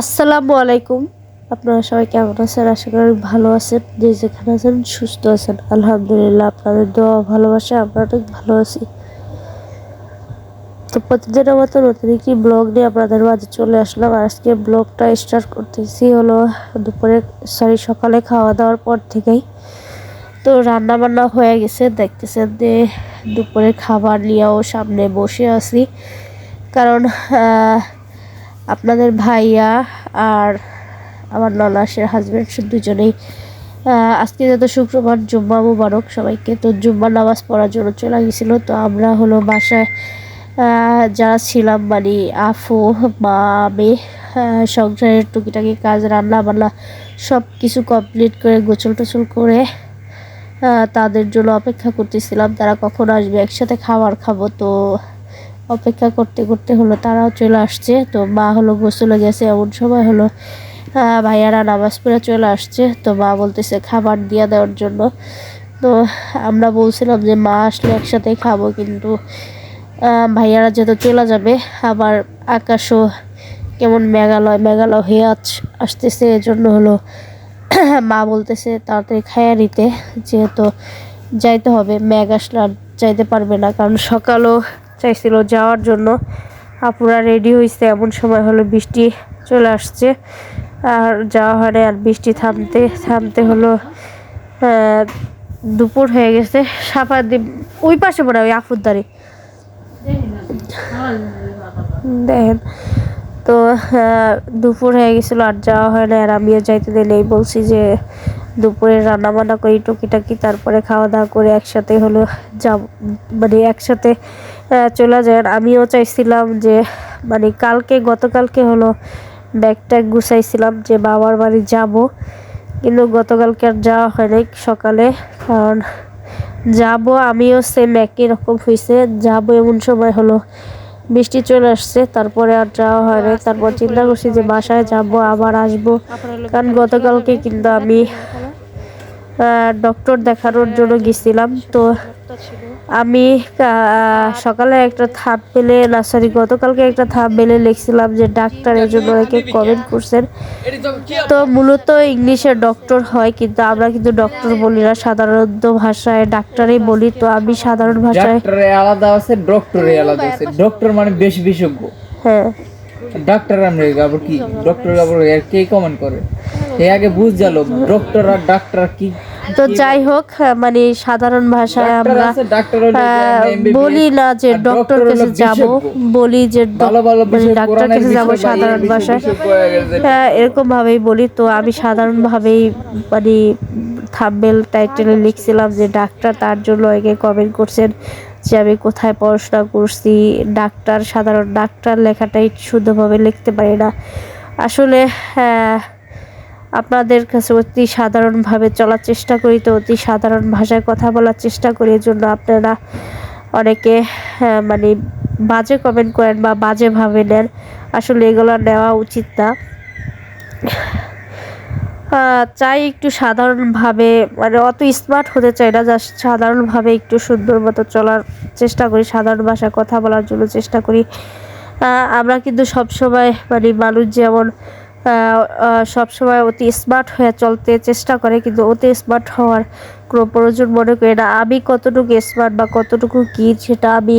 আসসালামু আলাইকুম। আপনারা সবাই কেমন আছেন? আশা করি ভালো আছেন। যে যেখানে আছেন, সুস্থ আছেন। আলহামদুলিল্লাহ, আপনাদের দোয়া ভালোবাসা, আমরা অনেক ভালো আছি। তো প্রতিদিনের মতো নতুন একটি ব্লগ নিয়ে আপনাদের মাঝে চলে আসলাম। আর আজকে ব্লগটা স্টার্ট করতেছি হলো দুপুরে সরি সকালে খাওয়া দাওয়ার পর থেকেই। তো রান্না বান্না হয়ে গেছে। দেখতেছেন যে দুপুরে খাবার নিয়েও সামনে বসে আছি। কারণ আপনাদের ভাইয়া আর আমার নলাসের হাজব্যান্ড দুজনেই আজকে যত শুক্রবার, জুম্মা মুবারক সবাইকে। তো জুম্মা নামাজ পড়ার জন্য চলে গেছিল। তো আমরা হলো বাসায় যারা ছিলাম মানে আফু মা, আমি সংসারের টুকিটাকি কাজ, রান্না বান্না সব কিছু কমপ্লিট করে গোসল টোসল করে তাদের জন্য অপেক্ষা করতেছিলাম। তারা কখন আসবে? একসাথে খাবার খাব। তো অপেক্ষা করতে করতে হলো, তারাও চলে আসছে। তো মা হলো গোসলে গেছে, এমন সময় হলো ভাইয়ারা নামাজ পড়ে চলে আসছে। তো মা বলতেছে, খাবার দিয়ে দেওয়ার জন্য। তো আমরা বলছিলাম যে, মা, আসলে একসাথে খাব। কিন্তু ভাইয়ারা যেহেতু চলে যাবে, আবার আকাশও কেমন মেঘালয় মেঘালয় হয়ে আস- আসতেছে। এজন্য হলো, মা বলতেছে, তাড়াতাড়ি খাইয়া নিতে। যেহেতু যাইতে হবে, মেঘ আসলে আর যাইতে পারবে না। কারণ সকালও চাইছিল যাওয়ার জন্য। আপুরা রেডি হয়েছে এমন সময় হলো বৃষ্টি চলে আসছে। আর যাওয়া হয় আর বৃষ্টি থামতে থামতে হলো দুপুর হয়ে গেছে। সাপা দ্বীপ ওই পাশে পড়ে ওই আফুর দেখেন। তো দুপুর হয়ে গেছিল, আর যাওয়া হয় না আর আমিও যাইতে দিলে এই বলছি যে, দুপুরে রান্না বান্না করি, টুকিটাকি, তারপরে খাওয়া দাওয়া করে একসাথে হলো যাব মানে একসাথে চলে যায় আর আমিও চাইছিলাম যে মানে কালকে, গতকালকে হলো ব্যাগ ট্যাগ গুছাইছিলাম যে বাবার বাড়ি যাব। কিন্তু গতকালকে আর যাওয়া হয় নাই সকালে। কারণ যাব আমিও সেম একই রকম হয়েছে যাব এমন সময় হলো বৃষ্টি চলে আসছে, তারপরে আর যাওয়া হয় তারপর চিন্তা করছি যে বাসায় যাব, আবার আসব। কারণ গতকালকে কিন্তু আমি ডক্টর দেখানোর জন্য গেছিলাম। তো আমি সকালে একটা থাপ পেলে না সরি গতকালকে একটা থাপ পেলে লিখছিলাম যে ডাক্তার এর জন্য অনেকে কমেন্ট করছেন। তো মূলত ইংলিশে ডক্টর হয় কিন্তু আমরা কিন্তু ডক্টর বলি না সাধারণত ভাষায় ডাক্তারই বলি। তো আমি সাধারণ ভাষায় ডাক্তারে আলাদা আছে ডক্টরে আলাদা আছে। ডক্টর মানে বেশ বিশেষজ্ঞ। হ্যাঁ। ডাক্তার আমরা আবার কি? ডক্টর আবার কে কমেন্ট করে? এ আগে বুঝ গেল ডক্টর আর ডাক্তার কি তো যাই হোক মানে সাধারণ ভাষায় আমরা আছে, ডাক্তার হলো যে আহ, MBBS, বলি না যে ডক্টর কাছে যাব বলি যে ভালো মানে ডাক্তার কাছে যাব সাধারণ ভাষায়। হয়ে। হ্যাঁ এরকম ভাবেই বলি তো আমি সাধারণ ভাবেই মানে থাম্বেল টাইটেলে লিখছিলাম যে ডাক্তার তার জন্য একে কমেন্ট করছেন যে আমি কোথায় পড়াশোনা করছি। ডাক্তার সাধারণ ডাক্তার লেখাটাই শুদ্ধভাবে লিখতে পারি না। আসলে আহ, আপনাদের কাছে অতি সাধারণভাবে চলার চেষ্টা করি তো অতি সাধারণ ভাষায় কথা বলার চেষ্টা করি এর জন্য আপনারা অনেকে আহ, মানে বাজে কমেন্ট করেন বা বাজেভাবে নেন। আসলে এগুলো নেওয়া উচিত না। চাই একটু সাধারণভাবে মানে অত স্মার্ট হতে চাই না জাস্ট সাধারণভাবে একটু সুন্দর মতো চলার চেষ্টা করি সাধারণ ভাষায় কথা বলার জন্য চেষ্টা করি। আমরা কিন্তু সবসময় মানে মানুষ যেমন সব সময় অতি স্মার্ট হয়ে চলতে চেষ্টা করে, কিন্তু অতি স্মার্ট হওয়ার কোনো প্রয়োজন মনে করি না। আমি কতটুকু স্মার্ট বা কতটুকু কী সেটা আমি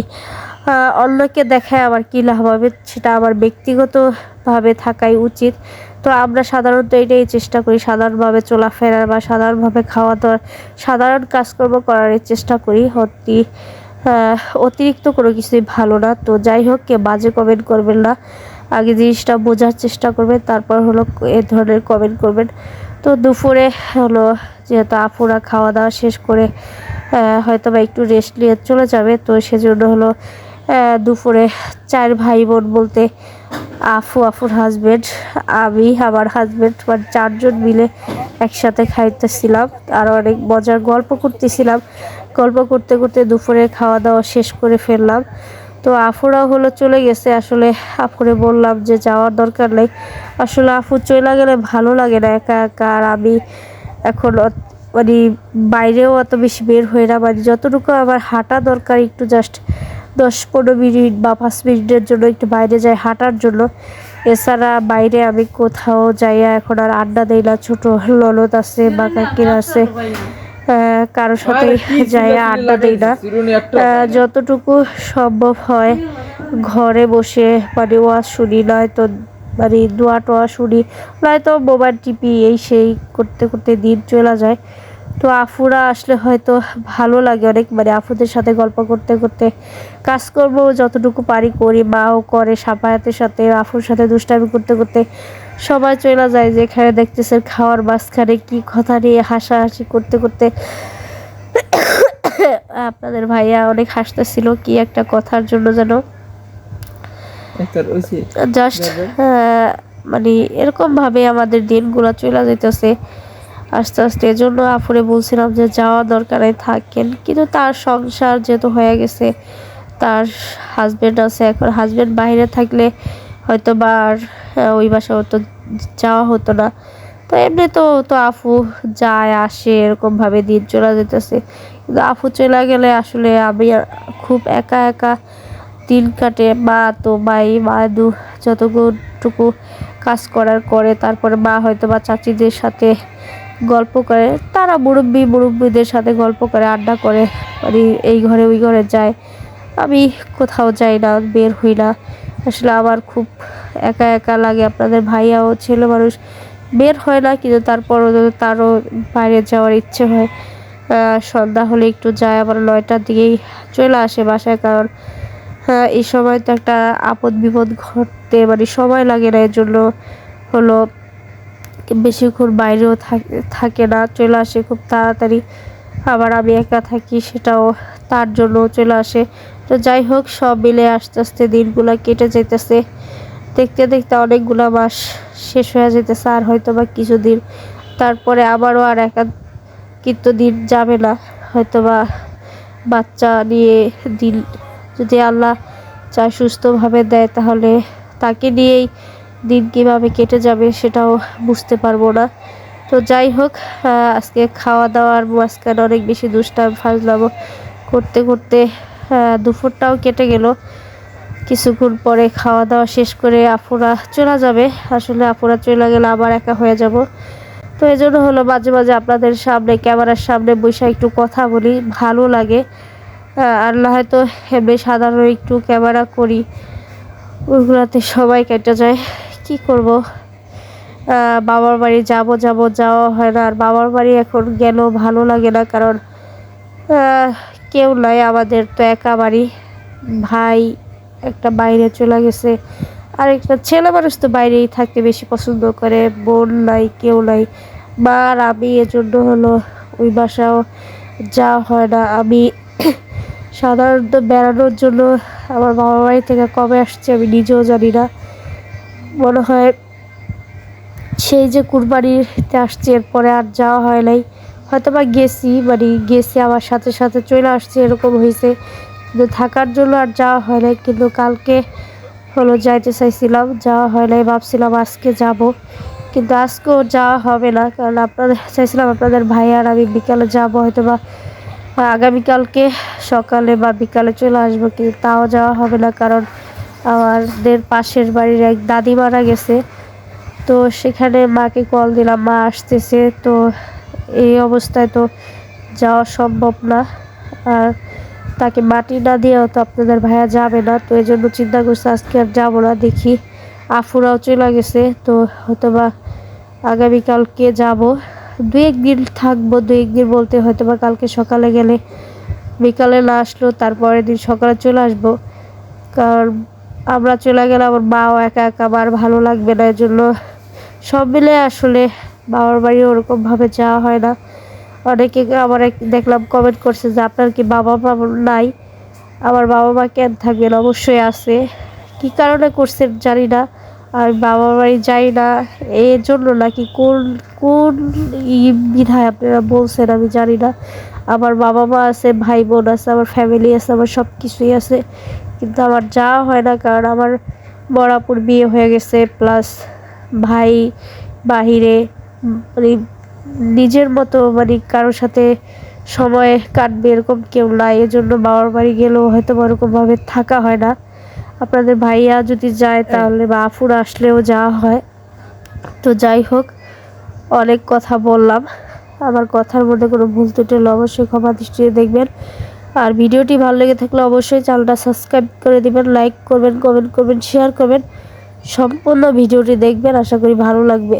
অন্যকে দেখায় আমার কী লাভ হবে সেটা আমার ব্যক্তিগতভাবে থাকাই উচিত। তো আমরা সাধারণত এটাই চেষ্টা করি, সাধারণভাবে চলাফেরার বা সাধারণভাবে খাওয়া দাওয়ার সাধারণ কাজকর্ম করার চেষ্টা করি। অতি অতিরিক্ত কোনো কিছুই ভালো না। তো যাই হোক কে বাজে কমেন্ট করবেন না। আগে জিনিসটা বোঝার চেষ্টা করবেন, তারপর হলো এ ধরনের কমেন্ট করবেন। তো দুপুরে হলো যেহেতু আপুরা খাওয়া দাওয়া শেষ করে হয়তো বা একটু রেস্ট নিয়ে চলে যাবে, তো সেজন্য হলো দুপুরে চার ভাই বোন বলতে আফু আফুর হাজবেন্ড আমি, আমার হাজবেন্ড মানে চারজন মিলে একসাথে খাইতেছিলাম, আর অনেক মজার গল্প করতেছিলাম। গল্প করতে করতে দুপুরে খাওয়া দাওয়া শেষ করে ফেললাম। তো আফুরাও হলো চলে গেছে। আসলে আফুরে বললাম যে যাওয়ার দরকার নেই। আসলে আফু চলে গেলে ভালো লাগে না একা একা আর আমি এখন মানে বাইরেও অত বেশি বের হই না। মানে যতটুকু আমার হাঁটা দরকার একটু জাস্ট দশ পনেরো মিনিট বা পাঁচ মিনিটের জন্য একটু বাইরে যাই হাঁটার জন্য। এছাড়া বাইরে আমি কোথাও যাইয়া এখন আর আড্ডা দেই না। ছোটো ননদ আছে বা কাকির আছে। কারোর সাথে যাই আড্ডা দিই না। যতটুকু সম্ভব হয় ঘরে বসে মানে ওয়াজ শুনি নয়তো মানে দোয়া টোয়া শুনি নয়তো মোবাইল টিপি এই সেই করতে করতে দিন চলে যায়। তো আফুরা আসলে হয়তো ভালো লাগে অনেক মানে আফুদের সাথে গল্প করতে করতে কাজকর্ম যতটুকু পারি করি মাও করে সাপায়াতের সাথে আফুর সাথে দুষ্টামি করতে করতে সবাই চলে যায় যেখানে দেখতেছেন খাওয়ার মাঝখানে কি কথা নিয়ে হাসাহাসি করতে করতে আপনাদের ভাইয়া অনেক হাসতেছিল কি একটা কথার জন্য যেন। জাস্ট মানে এরকম ভাবে আমাদের দিনগুলো চলে যাইতেছে। আস্তে আস্তে এজন্য আফুরে বলছিলাম যে যাওয়া দরকার থাকেন। কিন্তু তার সংসার যেহেতু হয়ে গেছে তার হাজবেন্ড আছে এখন হাজবেন্ড বাইরে থাকলে হয়তো বা আর ওই বাসা হতো যাওয়া হতো না। তো এমনি তো তো আফু যায়, আসে, এরকমভাবে দিন চলে যেতেছে। কিন্তু আফু চলে গেলে আসলে আমি খুব একা একা দিন কাটে। মা তো, মাই, মা দু যতটুকু কাজ করার করে, তারপরে মা হয়তো বা চাচিদের সাথে গল্প করে। তারা মুরব্বী, মুরব্বীদের সাথে গল্প করে, আড্ডা করে। মানে এই ঘরে, ওই ঘরে যায়। আমি কোথাও যাই না, বের হই না। আসলে আমার খুব একা একা লাগে, আপনাদের ভাইয়াও ছেলে মানুষ বের হয় না, কিন্তু তারপরও তারও বাইরে যাওয়ার ইচ্ছে হয় সন্ধ্যা হলে একটু যায়, আবার নয়টার দিকেই চলে আসে বাসায়, কারণ হ্যাঁ এই সময় তো একটা আপদ বিপদ ঘটতে মানে সময় লাগে না এর জন্য হলো বেশিক্ষণ বাইরেও থাকে না, চলে আসে খুব তাড়াতাড়ি, আবার আমি একা থাকি সেটাও তার জন্য চলে আসে। তো যাই হোক, সব মিলে আস্তে আস্তে দিনগুলো কেটে যেতেছে দেখতে দেখতে অনেকগুলো মাস শেষ হয়ে যেতেছে আর হয়তো বা কিছুদিন তারপরে আবারও আর একা কিন্তু দিন যাবে না। হয়তো বা বাচ্চা নিয়ে দিন যদি আল্লাহ চায় সুস্থভাবে দেয়, তাহলে তাকে নিয়েই দিন কীভাবে কেটে যাবে সেটাও বুঝতে পারব না। তো যাই হোক আজকে খাওয়া দাওয়ার মাঝখানে অনেক বেশি দুষ্টাম, ফাজলামো করতে করতে দুপুরটাও কেটে গেল। কিছুক্ষণ পরে খাওয়া দাওয়া শেষ করে আপুরা চলে যাবে। আসলে আপুরা চলে গেলে আবার একা হয়ে যাব। তো এই জন্য হলো মাঝে মাঝে আপনাদের সামনে, ক্যামেরার সামনে বসে একটু কথা বলি, ভালো লাগে। আর না হয়তো এমনি সাধারণ একটু ক্যামেরা করি ওইগুলাতে সবাই কেটে যায়। কি করব? বাবার বাড়ি যাব যাব যাওয়া হয় না। আর বাবার বাড়ি এখন গেলেও ভালো লাগে না কারণ কেউ নয়, আমাদের তো একা বাড়ি ভাই একটা বাইরে চলে গেছে। আর একটা ছেলে মানুষ তো বাইরেই থাকতে বেশি পছন্দ করে, বোন নাই, কেউ নাই। মা আর আমি এজন্য হলো ওই বাসাও যাওয়া হয় না। আমি সাধারণত বেড়ানোর জন্য আমার বাবার বাড়ি থেকে কবে আসছে আমি নিজেও জানি না। মনে হয় সেই যে কুরবানিতে আসছে, এরপরে আর যাওয়া হয় নাই। হয়তো বা গেছি মানে গেছি আমার সাথে সাথে চলে আসছে, এরকম হয়েছে। কিন্তু থাকার জন্য আর যাওয়া হয় নাই, কিন্তু কালকে হলো যাইতে চাইছিলাম, যাওয়া হয় নাই, ভাবছিলাম আজকে যাব। কিন্তু আজকেও যাওয়া হবে না, কারণ আপনাদের, চাইছিলাম আপনাদের ভাই আর আমি বিকালে যাব হয়তো বা আগামীকালকে সকালে বা বিকালে চলে আসব, কিন্তু তাও যাওয়া হবে না, কারণ আমাদের পাশের বাড়ির এক দাদি মারা গেছে। তো সেখানে মাকে কল দিলাম, মা আসতেছে, তো এই অবস্থায় তো যাওয়া সম্ভব না। আর তাকে মাটি না দিয়েও তো আপনাদের ভাইয়া যাবে না। তো এই জন্য চিন্তা করছে আজকে আর যাব না। দেখি আফুরাও চলে গেছে। তো হয়তো বা আগামীকালকে যাব। দু একদিন থাকব। দু একদিন বলতে হয়তো বা কালকে সকালে গেলে বিকালে না আসলো, তারপরের দিন সকালে চলে আসব। কারণ আমরা চলে গেলে আমার মাও একা একা আমার ভালো লাগবে না। এর জন্য সব মিলে আসলে বাবার বাড়ি ওরকমভাবে যাওয়া হয় না। অনেকে আবার এক- দেখলাম কমেন্ট করছে যে, আপনার কি বাবা মা নাই? আমার বাবা মা কেন থাকবেন? অবশ্যই আছে। কি কারণে করছেন জানি না। আর বাবার বাড়ি যাই না। এর জন্য নাকি কোন কোন বিধায় আপনারা বলছেন আমি জানি না। আমার বাবা মা আছে ভাই বোন আছে, আমার ফ্যামিলি আছে, আমার সব কিছুই আছে। কিন্তু আমার যাওয়া হয় না কারণ আমার বরাপুর বিয়ে হয়ে গেছে। প্লাস ভাই বাহিরে মানে নিজের মতো মানে কারোর সাথে সময় কাটবে এরকম কেউ নাই এজন্য বাবার বাড়ি গেলেও হয়তো বা ওরকমভাবে থাকা হয় না। আপনাদের ভাইয়া যদি যায় তাহলে বা আফুরা আসলেও যাওয়া হয়। তো যাই হোক অনেক কথা বললাম। আমার কথার মধ্যে কোনো ভুল ত্রুটি হলে অবশ্যই ক্ষমা দৃষ্টিতে দেখবেন। আর ভিডিওটি ভালো লেগে থাকলে অবশ্যই চ্যানেলটা সাবস্ক্রাইব করে দেবেন লাইক করবেন কমেন্ট করবেন শেয়ার করবেন। সম্পূর্ণ ভিডিওটি দেখবেন আশা করি ভালো লাগবে।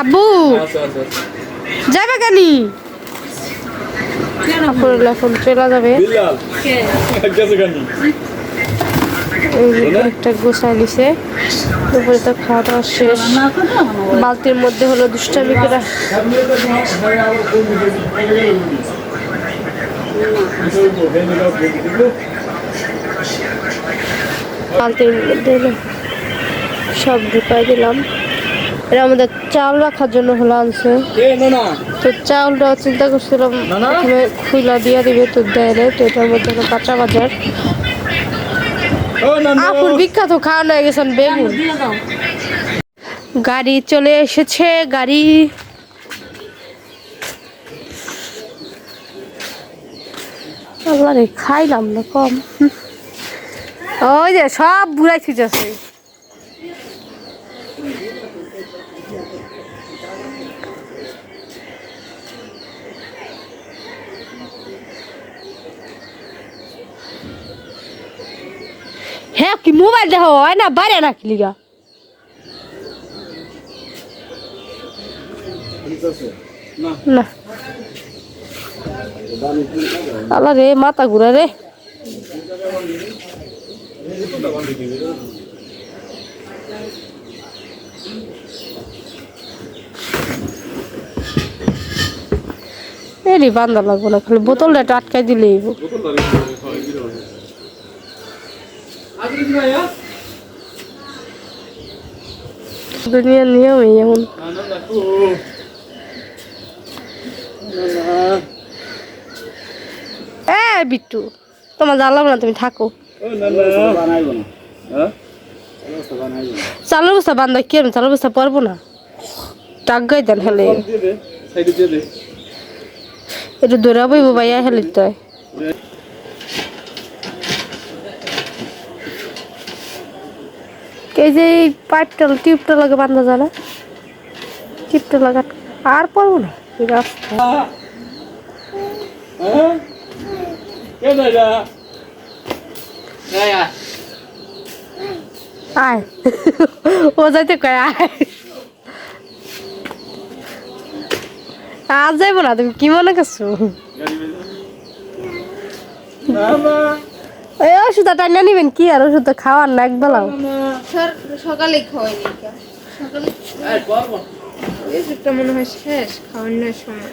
আব্বু যাবে কেনি? এখন চলে যাবে। একটা দুপুরে তো খাওয়া দাওয়া শেষ। বালতির মধ্যে হলো দুষ্টামি করে। বালতির মধ্যে সব ঢুকাই দিলাম। এটা আমাদের চাল রাখার জন্য হলো আনছে। তো চাউলটা চিন্তা করছিলাম। প্রথমে খুইলা দিয়ে দিবে তো দেয় তো এটার মধ্যে কাঁচা বাজার। আপুর বিখ্যাত খাওয়ানো হয়ে গেছেন বেগুন। গাড়ি চলে এসেছে গাড়ি। আল্লাহ রে খাইলাম না কম। ওই যে সব বুড়াই আছে হ্যাঁ কি মোবাইল দেখো হয় না বাইরে না কি লিগা না। আল্লাহ রে, মাথা ঘুরা রে। এরি বান্ধা লাগবো না, খালি বোতলটা একটু আটকাই দিলেই দুনিয়ার নিয়মই এমন। ও এ বিট্টু। তোমার জ্বালাবো না, তুমি থাকো। হ্যাঁ চালের বস্তা বান্ধা, কি চালের বস্তা পারব না? টাগাই দেন হেলে একটু দৌড়া বইব ভাইয়া হেলে তো। এই যে পাইপটা টিউবটা লাগে বান্ধা যায় না? টিউবটা লাগা আর পারব না? হ্যাঁ কে দাদা গায়া আয় ও যাইতে কয় আয় আজ যাইবো না তুমি কি মনে করছ? এই ওষুধটা টাইনা নিবেন কি আর? ওষুধ তো খাওয়ার না একবেলাও সকালে খাওয়াইনি এই সুটটা মনে হয় শেষ খাওয়ানোর সময়।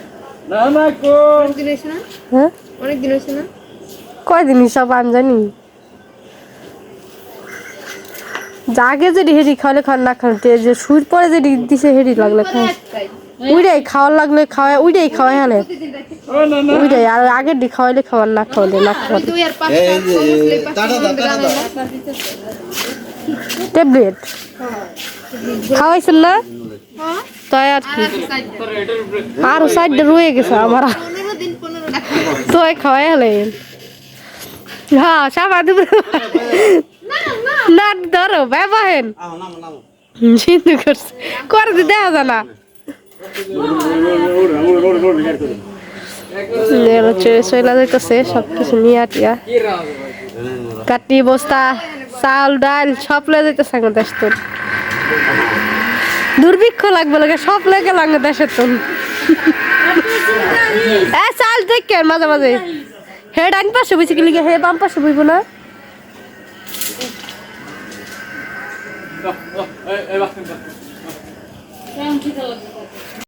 না না কো অনেক দিন হয়েছে না? হ্যাঁ? অনেক দিন হয়েছে না? কয়দিন সব আনজানি জাগে যদি হেরি খাওয়ালে খাওয়ার না খাওয়াতে যে সুর পরে যদি দিছে হেরি লাগলে উইটাই খাওয়ার লাগলে খাওয়া উইটাই খাওয়াই হালে প্রতিদিন রাতে ও না না উইটাই আর আগে দি খাওয়াইলে খাওয়ার না খাওয়ালে না খাওয়ালে ট্যাবলেট? খাওয়াইছেন না? হ্যাঁ। তাই আর কি। আর সাইড রয়ে গেছে আমার। তোই খাওয়াই হলেন হ্যাঁ সাবা দেব না ধরো ব্যবহেন চিন্তা করছে। করে দি দেখা যায় না। চলে যাইতেছে সব কিছু নিয়ে আটিয়া কাটি বস্তা চাল ডাল সব লয়ে যাইতেছে আমার দেশ তোর দুর্ভিক্ষ লাগবে লাগে সব লেগে লাগে দেশের তোর চাল দেখে মাঝে মাঝে। হে ডান পাশে বুঝি কি লিগে হে বাম পাশে বুঝব না এই বাস